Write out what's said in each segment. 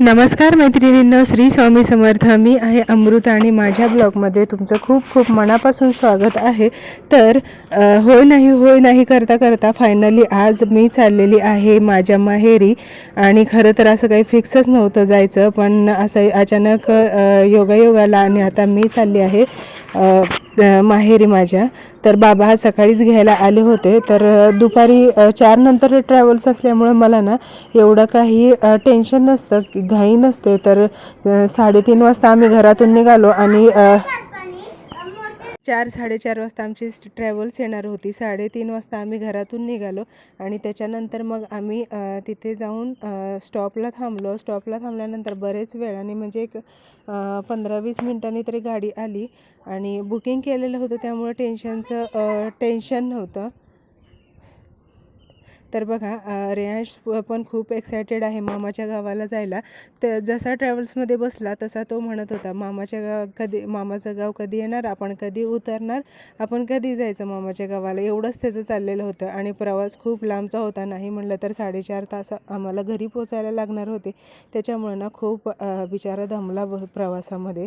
नमस्कार मैत्रिणींनो श्री स्वामी समर्थ. मी आहे अमृता आणि माझ्या ब्लॉगमध्ये तुमचं खूप खूप मनापासून स्वागत आहे. तर होय नाही होय नाही करता करता फायनली आज मी चाललेली आहे माझ्या माहेरी. आणि खरं तर असं काही फिक्सच नव्हतं जायचं पण असं अचानक योगायोगाला आणि आता मी चालली आहे. माहेरी माझ्या. तर बाबा हा सकाळीच घ्यायला आले होते. तर दुपारी चारनंतर चार नंतर ट्रॅव्हल्स असल्यामुळे मला ना एवढं काही टेन्शन नसतं की घाई नसते. तर साडेतीन वाजता आम्ही घरातून निघालो आणि चार साडेचार वाजता आमची ट्रॅव्हल्स येणार होती. साडेतीन वाजता आम्ही घरातून निघालो आणि त्याच्यानंतर मग आम्ही तिथे जाऊन स्टॉपला थांबलो. स्टॉपला थांबल्यानंतर बरेच वेळाने म्हणजे एक पंधरा वीस मिनटांनी तरी गाडी आली आणि बुकिंग केलेलं होतं. त्यामुळे टेन्शनचं टेन्शन नव्हतं. तर बघा अ, रेयांश पण खूप एक्सायटेड आहे मामाच्या गावाला जायला. तर जसा ट्रॅव्हल्समध्ये बसला तसा तो म्हणत होता मामाच्या गाव कधी मामाचं गाव कधी येणार? आपण कधी उतरणार? आपण कधी जायचं मामाच्या गावाला? एवढंच त्याचं चाललेलं होतं. आणि प्रवास खूप लांबचा होता नाही म्हणलं तर साडेचार तास आम्हाला घरी पोचायला लागणार होते. त्याच्यामुळं ना खूप बिचारा दमला ब प्रवासामध्ये.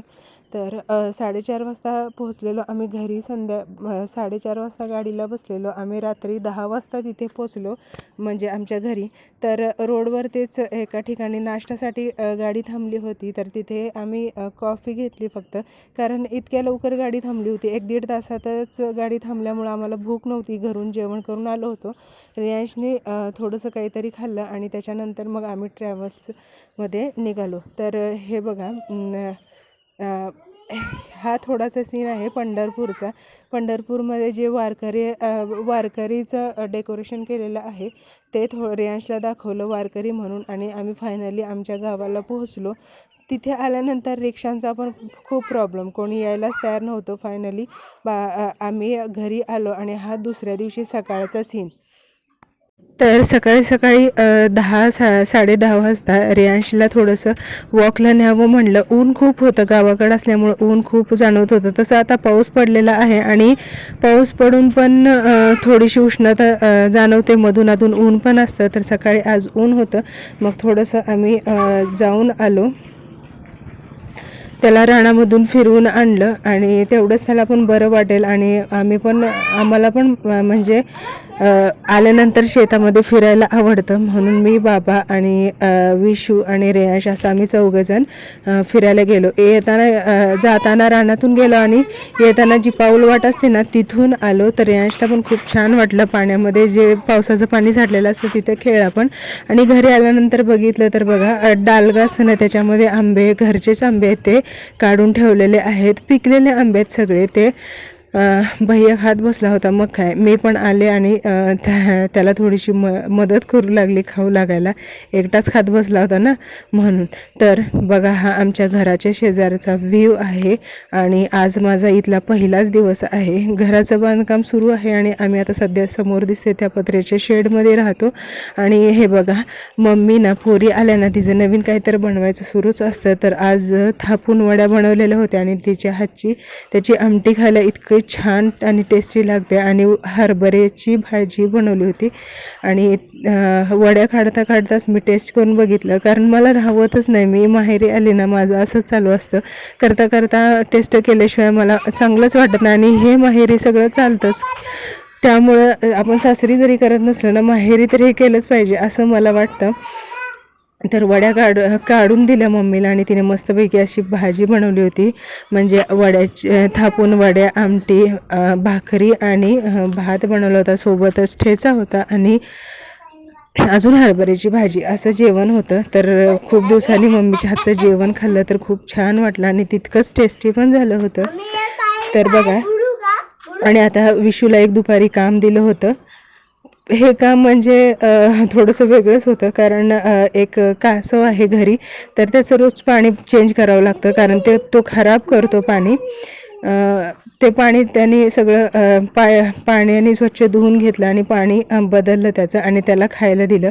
तर साडेचार वाजता पोहोचलेलो आम्ही घरी. संध्या साडेचार वाजता गाडीला बसलेलो. आम्ही रात्री दहा वाजता तिथे पोचलो. म्हणजे आमच्या घरी. तर रोडवर तेच एका ठिकाणी नाश्त्यासाठी गाडी थांबली होती. तर तिथे आम्ही कॉफी घेतली फक्त. कारण इतक्या लवकर गाडी थांबली होती. एक दीड तासातच गाडी थांबल्यामुळं आम्हाला भूक नव्हती. घरून जेवण करून आलो होतो. रियांशने थोडंसं काहीतरी खाल्लं आणि त्याच्यानंतर मग आम्ही ट्रॅव्हल्समध्ये निघालो. तर हे बघा हा थोडासा सीन आहे पंढरपूरचा. पंढरपूरमध्ये जे वारकरी वारकरीचं डेकोरेशन केलेलं आहे ते थो रियांशला दाखवलं वारकरी म्हणून आणि आम्ही फायनली आमच्या गावाला पोहोचलो. तिथे आल्यानंतर रिक्षांचा पण खूप प्रॉब्लेम कोणी यायलाच तयार नव्हतं फायनली बा आम्ही घरी आलो आणि हा दुसऱ्या दिवशी सकाळचा सीन तर सकाळी सकाळी दहा सा साडे दहा वाजता रियांशीला थोडंसं वॉकला न्यावं म्हणलं. ऊन खूप होतं गावाकडं असल्यामुळं ऊन खूप जाणवत होतं. तसं आता पाऊस पडलेला आहे आणि पाऊस पडून पण थोडीशी उष्णता जाणवते. मधून अधून ऊन पण असतं तर सकाळी आज ऊन होतं. मग थोडंसं आम्ही जाऊन आलो. त्याला रानामधून फिरवून आणलं आणि तेवढंच त्याला पण बरं वाटेल आणि आम्ही पण आम्हाला पण म्हणजे आल्यानंतर शेतामध्ये फिरायला आवडतं. म्हणून मी बाबा आणि विशू आणि रेयांश असं आम्ही चौघंजण फिरायला गेलो. येताना जाताना रानातून गेलो आणि येताना जी पाऊल वाट असते ना तिथून आलो. तर रेयांशला पण खूप छान वाटलं पाण्यामध्ये. जे पावसाचं पाणी साठलेलं असतं तिथे खेळ पण आणि घरी आल्यानंतर बघितलं तर बघा डालगा असतं ना त्याच्यामध्ये आंबे घरचेच आंबे आहेत ते काढून ठेवलेले आहेत. पिकलेले आंबे आहेत सगळे ते. भैया खात बसला होता मग काय? मी पण आले आणि त्या त्याला थोडीशी म मदत करू लागली खाऊ लागायला. एकटाच खात बसला होता ना? म्हणून. तर बघा हा आमच्या घराच्या शेजारचा व्ह्यू आहे आणि आज माझा इथला पहिलाच दिवस आहे. घराचं बांधकाम सुरू आहे आणि आम्ही आता सध्या समोर दिसते त्या पत्र्याच्या शेडमध्ये राहतो. आणि हे बघा मम्मी ना पोरी आल्या ना तिचं नवीन काहीतरी बनवायचं सुरूच असतं. तर आज थापून वड्या बनवलेल्या होत्या आणि तिच्या हातची त्याची आमटी खायला इतकी छान आणि टेस्टी लागते. आणि हरभऱ्याची भाजी बनवली होती. आणि वड्या काढता काढताच मी टेस्ट करून बघितलं. कारण मला राहवतच नाही. मी माहेरी आली ना माझं असंच चालू असतं. करता करता टेस्ट केल्याशिवाय मला चांगलंच वाटत नाही. आणि हे माहेरी सगळं चालतंच. त्यामुळं आपण सासरी जरी करत नसलं ना माहेरी तरी हे केलंच पाहिजे असं मला वाटतं. तर वड्या काढ काढून दिल्या मम्मीला आणि तिने मस्तपैकी अशी भाजी बनवली होती. म्हणजे वड्याची थापून वड्या आमटी भाकरी आणि भात बनवला होता. सोबतच ठेचा होता आणि अजून हरभऱ्याची भाजी. असं जेवण होतं. तर खूप दिवसांनी मम्मीच्या हातचं जेवण खाल्लं तर खूप छान वाटलं आणि तितकंच टेस्टी पण झालं होतं. तर बघा. आणि आता विशूला एक दुपारी काम दिलं होतं. हे काम म्हणजे थोडंसं वेगळंच होतं. कारण एक कासव आहे घरी तर त्याचं रोज पाणी चेंज करावं लागतं. कारण ते तो खराब करतो पाणी. ते पाणी त्यांनी सगळं पाय पाण्याने स्वच्छ धुवून घेतलं आणि पाणी बदललं त्याचं आणि त्याला खायला दिलं.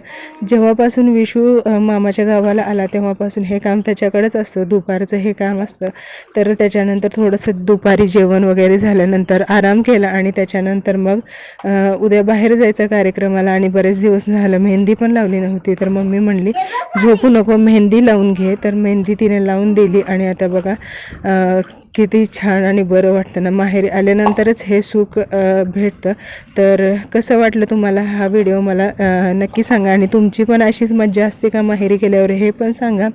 जेव्हापासून विशू मामाच्या गावाला आला तेव्हापासून हे काम त्याच्याकडेच असतं. दुपारचं हे काम असतं. तर त्याच्यानंतर थोडंसं दुपारी जेवण वगैरे झाल्यानंतर आराम केला आणि त्याच्यानंतर मग उद्या बाहेर जायचं कार्यक्रमाला आणि बरेच दिवस झालं मेहंदी पण लावली नव्हती. तर मम्मी म्हणली झोपू नको मेहंदी लावून घे. तर मेहंदी तिने लावून दिली आणि आता बघा किती छान आणि बरं वाटतं ना. माहेरी आल्यानंतरच हे सुख भेटतं. तर कसं वाटलं तुम्हाला हा व्हिडिओ? मला नक्की सांगा. आणि तुमची पण अशीच मज्जा असते का माहेरी गेल्यावर? हे पण सांगा.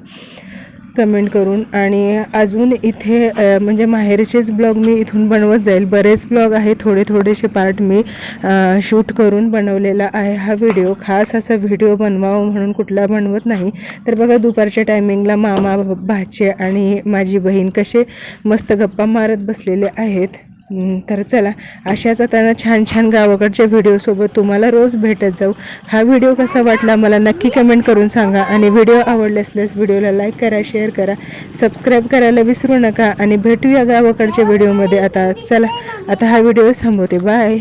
कमेंट करून आणि अजून इथे म्हणजे माहेरचेच ब्लॉग मी इथून बनवत जाईल. बरेच ब्लॉग आहे थोडे थोडेसे पार्ट मी शूट करून बनवलेला आहे हा व्हिडिओ खास असा व्हिडिओ बनवावं म्हणून कुठला बनवत नाही. तर बघा दुपारच्या टायमिंगला मामा भाचे आणि माझी बहीण कसे मस्त गप्पा मारत बसलेले आहेत. तर चला अशाच आता छान छान गावाकडच्या व्हिडिओसोबत तुम्हाला रोज भेटत जाऊ. हा व्हिडिओ कसा वाटला मला नक्की कमेंट करून सांगा आणि व्हिडिओ आवडले असल्यास व्हिडिओला लाईक करा शेअर करा सबस्क्राईब करायला विसरू नका आणि भेटूया गावाकडच्या व्हिडिओमध्ये आता चला आता हा व्हिडिओ थांबवते बाय